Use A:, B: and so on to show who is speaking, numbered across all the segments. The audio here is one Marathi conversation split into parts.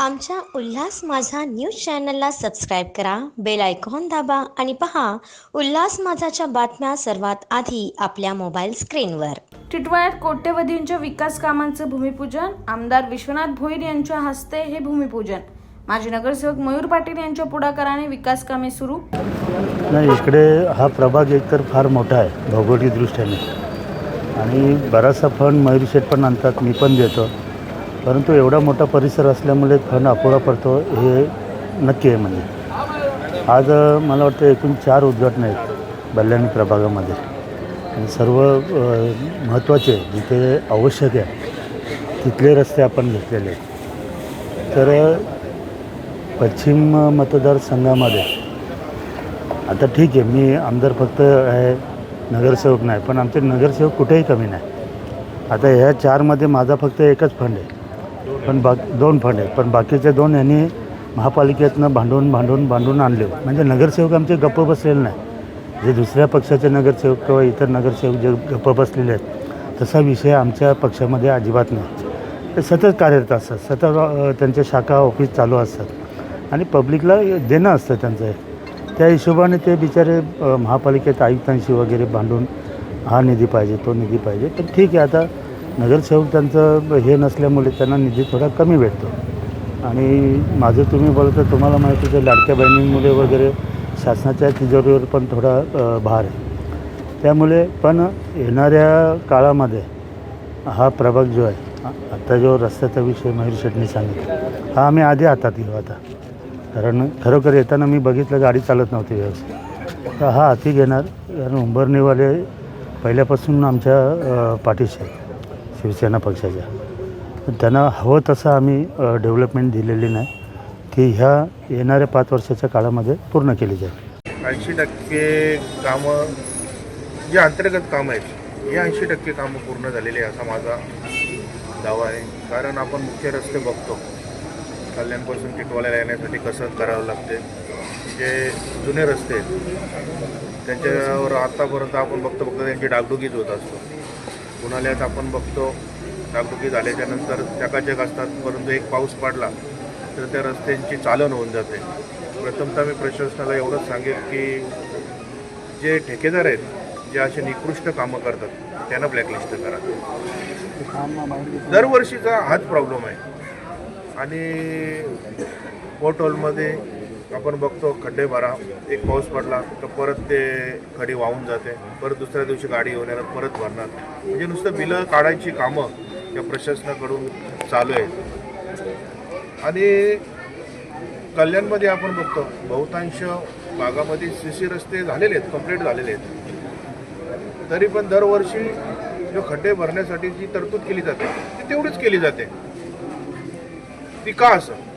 A: आमच्या उल्हास माझा न्यूज चॅनलला सबस्क्राईब करा बेल आयकॉन दाबा आणि पहा उल्हास माझाच्या बातम्या सर्वात आधी आपल्या मोबाईल स्क्रीनवर.
B: टिटवाळ्यात कोट्यवधींच्या विकास कामांचं भूमिपूजन आमदार विश्वनाथ भोईर यांच्या हस्ते हे भूमिपूजन. माजी नगरसेवक मयूर पाटील यांच्या पुढाकाराने विकास कामे सुरू.
C: नाही इकडे हा प्रभाग एकतर फार मोठा आहे भौगोलिक दृष्ट्याने आणि बराचसा फंड मयूर शेठ पण आणतात मी पण देतो. परंतु एवढा मोठा परिसर असल्यामुळे फंड अपुरा पडतो हे नक्की आहे म्हणजे. आज मला वाटतं एकूण चार उद्घाटनं आहेत बल्ल्याणी प्रभागामध्ये. आणि सर्व महत्त्वाचे जिथे आवश्यक आहे तिथले रस्ते आपण घेतलेले आहेत. तर पश्चिम मतदारसंघामध्ये आता ठीक आहे मी आमदार फक्त आहे नगरसेवक नाही पण आमचे नगरसेवक कुठेही कमी नाही. आता ह्या चारमध्ये माझा फक्त एकच फंड आहे. पण बा दोन फंड आहेत. पण बाकीचे दोन यांनी महापालिकेतनं भांडून भांडून भांडून आणले. म्हणजे नगरसेवक आमचे गप्प बसलेले नाही जे दुसऱ्या पक्षाचे नगरसेवक किंवा इतर नगरसेवक जे गप्प बसलेले आहेत तसा विषय आमच्या पक्षामध्ये अजिबात नाही. ते सतत कार्यरत असतात. सतत त्यांच्या शाखा ऑफिस चालू असतात. आणि पब्लिकला देणं असतं त्यांचं हे. त्या हिशोबाने ते बिचारे महापालिकेत आयुक्तांशी वगैरे भांडून हा निधी पाहिजे तो निधी पाहिजे. पण ठीक आहे. आता नगरसेवक त्यांचं हे नसल्यामुळे त्यांना निधी थोडा कमी भेटतो. आणि माझं तुम्ही बोलता तुम्हाला माहिती आहे लाडक्या बहिणींमुळे वगैरे शासनाच्या तिजोरीवर पण थोडा भार आहे. त्यामुळे पण येणाऱ्या काळामध्ये हा प्रभाग जो आहे आत्ता आता जो रस्त्याचा विषय मयूर शेटने सांगितला हा आम्ही आधी हातात घेऊ आता. कारण खरोखर येताना मी बघितलं गाडी चालत नव्हती व्यवस्थित. तर हा हाती घेणार कारण उंबरणीवाले पहिल्यापासून आमच्या पाठीशी आहेत. शिवसेना पक्षाच्या. पण त्यांना हवं तसं आम्ही डेव्हलपमेंट दिलेली नाही. की ह्या येणाऱ्या पाच वर्षाच्या काळामध्ये पूर्ण केली जाईल.
D: ऐंशी टक्के कामं जे अंतर्गत कामं आहेत हे ऐंशी टक्के कामं पूर्ण झालेली आहे असा माझा दावा आहे. कारण आपण मुख्य रस्ते बघतो. कल्याणपासून टिटवाल्याला येण्यासाठी कसं करावं लागते. जे जुने रस्ते आहेत त्यांच्यावर आत्तापर्यंत आपण बघतो फक्त त्यांची डागडुगीच होत असतो. उन्हाळ्यात आपण बघतो डागडुगी झाल्याच्यानंतर चकाचक असतात परंतु एक पाऊस पडला तर त्या रस्त्यांची चालन होऊन जाते. प्रथमतः मी प्रशासनाला एवढंच सांगेन की जे ठेकेदार आहेत जे असे निकृष्ट कामं करतात त्यांना ब्लॅकलिस्ट करा. दरवर्षीचा हाच प्रॉब्लेम आहे. आणि पोर्टहोलमध्ये आपण बघतो खड्डे भरा एक पाऊस पडला तर परत ते खडी वाहून जाते. परत दुसऱ्या दिवशी गाडी येऊन येणार परत भरणार. म्हणजे नुसतं बिलं काढायची कामं या प्रशासनाकडून चालू आहेत. आणि कल्याणमध्ये आपण बघतो बहुतांश भागामध्ये सी सी रस्ते झालेले आहेत कंप्लीट झालेले आहेत. तरी पण दरवर्षी जो खड्डे भरण्यासाठी जी तरतूद केली जाते ती तेवढीच केली जाते. ती का असं?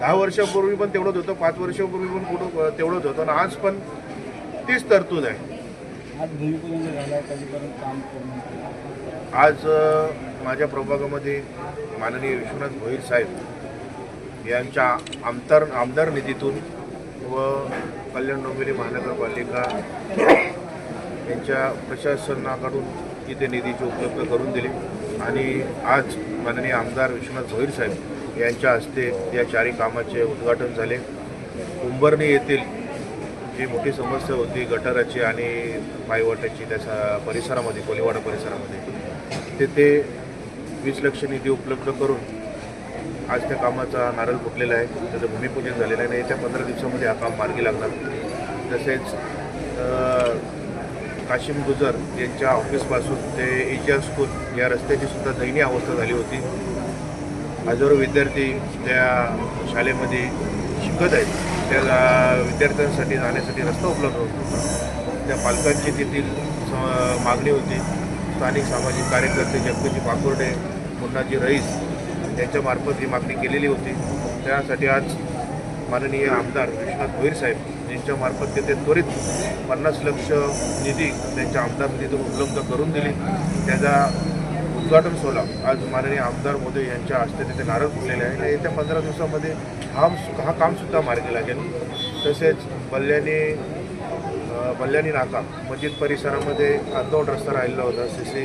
D: दहा वर्षापूर्वी पण तेवढंच होतं पाच वर्षापूर्वी पण कुठं तेवढंच होतं. आणि आज पण तीच तरतूद आहे. आज माझ्या प्रभागामध्ये माननीय विश्वनाथ भोईर साहेब यांच्या आमदार आमदार निधीतून व कल्याण डोंबिवली महानगरपालिका यांच्या प्रशासनाकडून इथे निधीची उपलब्ध करून दिली. आणि आज माननीय आमदार विश्वनाथ भोईर साहेब यांच्या हस्ते या चारी कामाचे उद्घाटन झाले. कुंभरणी येथील जी मोठी समस्या होती गटाराची आणि पायवाटाची त्याच्या परिसरामध्ये कोलीवाडा परिसरामध्ये तेथे वीस लक्ष निधी उपलब्ध करून आज त्या कामाचा नारळ फुटलेला आहे. त्याचं भूमिपूजन झालेलं आहे आणि येत्या पंधरा दिवसामध्ये हा काम मार्गी लागणार. तसेच काशिम गुजर यांच्या ऑफिसपासून ते एजिया स्कूल या रस्त्याची सुद्धा दयनीय अवस्था झाली होती. हजारो विद्यार्थी त्या शाळेमध्ये शिकत आहेत. त्या विद्यार्थ्यांसाठी जाण्यासाठी रस्ता उपलब्ध होतो. त्या पालकांची तेथील स- मागणी होती. स्थानिक सामाजिक कार्यकर्ते जगदीजी पाकुर्डे मुन्नाजी रईस यांच्यामार्फत ही मागणी केलेली होती. त्यासाठी आज माननीय आमदार विश्वनाथ भोईर साहेब यांच्यामार्फत तेथे त्वरित पन्नास लक्ष निधी त्यांच्या आमदार निधीतून उपलब्ध करून दिली. त्याचा उद्घाटन सोहळा. आज माननीय आमदार मोदी यांच्या हस्ते तिथे नारळ फुटलेले आहे. आणि येत्या पंधरा दिवसामध्ये हा हा कामसुद्धा मार्गी लागेल. तसेच बल्ल्याने अ, बल्ल्याणी नाका मस्जिद परिसरामध्ये अर्धवट रस्ता राहिलेला होता. सी सी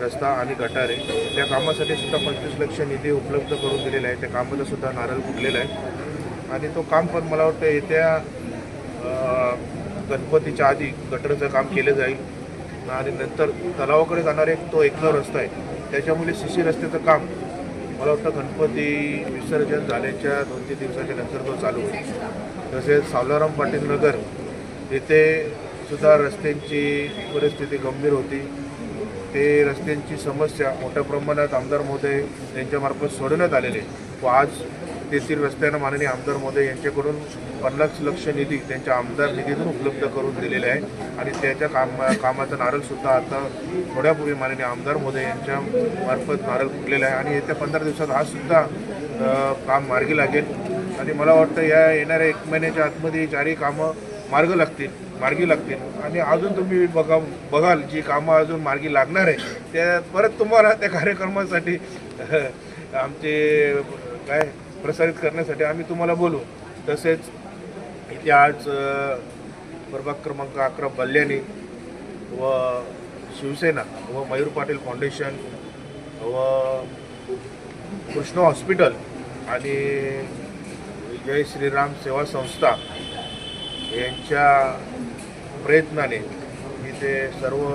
D: रस्ता आणि गटारे. त्या कामासाठी सुद्धा पंचवीस लक्ष निधी उपलब्ध करून दिलेला आहे. त्या कामाचा सुद्धा नारळ फुटलेला आहे. आणि तो काम पण मला वाटतं येत्या गणपतीच्या आधी गटरचं काम केलं जाईल. आणि नंतर तलावाकडे जाणारे एक तो एकमेव रस्ता आहे. त्याच्यामुळे सी सी रस्त्याचं काम मला वाटतं गणपती विसर्जन झाल्याच्या दोन तीन दिवसाच्या नंतर तो चालू होईल. तसेच सावलाराम पाटील नगर येथे सुद्धा रस्त्यांची परिस्थिती गंभीर होती. ते रस्त्यांची समस्या मोठ्या प्रमाणात आमदार महोदय यांच्यामार्फत सोडवण्यात आलेले व आज तेथील रस्त्यांना माननीय आमदार महोदय यांच्याकडून पन्नास लक्ष निधी त्यांच्या आमदार निधीतून उपलब्ध करून दिलेले आहे. आणि त्याच्या काम कामाचा नारळसुद्धा आता थोड्यापूर्वी माननीय आमदार महोदय यांच्या मार्फत नारळ फुटलेला आहे. आणि येत्या पंधरा दिवसात हा सुद्धा काम मार्गी लागेल. आणि मला वाटतं या येणाऱ्या एक महिन्याच्या आतमध्ये ही चारही कामं मार्ग लागतील मार्गी लागतील. आणि अजून तुम्ही बघा बघाल जी कामं अजून मार्गी लागणार आहे त्या परत तुम्हाला त्या कार्यक्रमासाठी आमचे काय प्रसारित करण्यासाठी आम्ही तुम्हाला बोलू. तसेच इथे आज प्रभाग क्रमांक अकरा बल्ल्याणी व शिवसेना व मयूर पाटील फाउंडेशन व कृष्ण हॉस्पिटल आणि जय श्रीराम सेवा संस्था यांच्या प्रयत्नाने इथे सर्व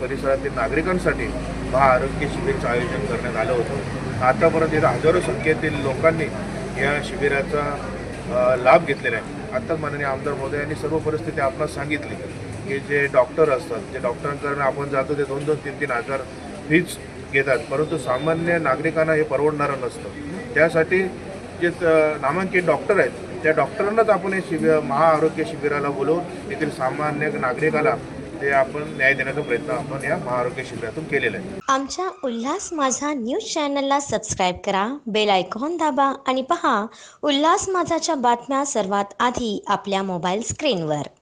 D: परिसरातील नागरिकांसाठी महाआरोग्य शिबिरचं आयोजन करण्यात आलं होतं. आतापर्यंत इथं हजारो संख्येतील लोकांनी या शिबिराचा लाभ घेतलेला आहे. आत्ताच माननीय आमदार महोदय यांनी सर्व परिस्थिती आपणास सांगितली की जे डॉक्टर असतात जे डॉक्टरांकडून आपण जातो ते दोन दोन तीन तीन हजार फीज घेतात. परंतु सामान्य नागरिकांना हे परवडणारं नसतं. त्यासाठी जे नामांकित डॉक्टर आहेत त्या डॉक्टरांनाच आपण हे शिबिर महाआरोग्य शिबिराला बोलवून येथील सामान्य नागरिकाला ते आपण न्याय देण्याचा प्रयत्न आपण या महाआरोग्य शिबिरातून केलेला आहे.
A: आमच्या उल्हास माझा न्यूज चॅनलला सबस्क्राईब करा बेल आयकॉन दाबा आणि पहा उल्हास माझाच्या बातम्या सर्वात आधी आपल्या मोबाईल स्क्रीनवर.